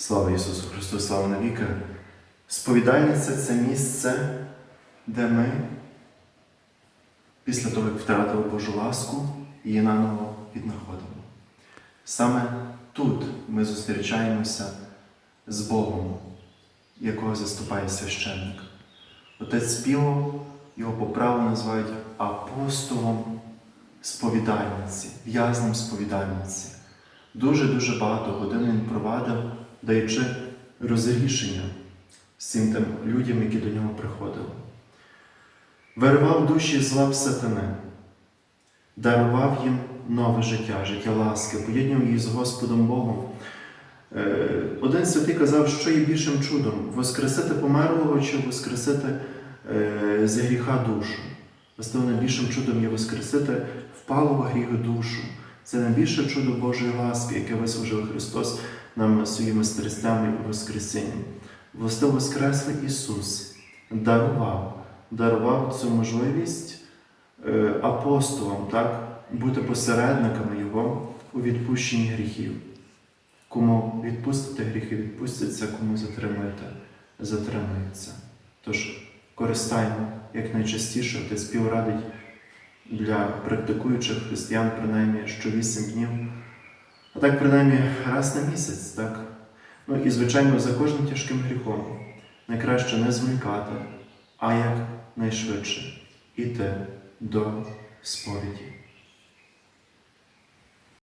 Слава Ісусу Христу, слава навіки! Сповідальниця це місце, де ми, після того, як втратили Божу ласку, її наново віднаходимо. Саме тут ми зустрічаємося з Богом, якого заступає священник. Отець Піо його по праву називають апостолом сповідальниці, в'язнем сповідальниці. Дуже-дуже багато годин він провадив, даючи розрішення всім тим людям, які до нього приходили. Виривав душі з лап сатани, дарував їм нове життя, життя ласки, поєднував їх з Господом Богом. Е, Один святий казав, що є більшим чудом воскресити померлого чи воскресити е, з гріха душу. Власне, найбільшим чудом є воскресити впалого гріху душу. Це найбільше чудо Божої ласки, яке вислужив Христос нам своїми страстями і Воскресінням. Власне, Воскреслий Ісус дарував, дарував цю можливість е, апостолам, так, бути посередниками Його у відпущенні гріхів. Кому відпустити гріхи, відпуститься, кому затримуєте, затримується. Тож користаймо якнайчастіше, ти співрадить для практикуючих християн принаймні що 8 днів, а так принаймні раз на місяць, так? Ну і, звичайно, за кожним тяжким гріхом найкраще не зволікати, а як найшвидше іти до сповіді.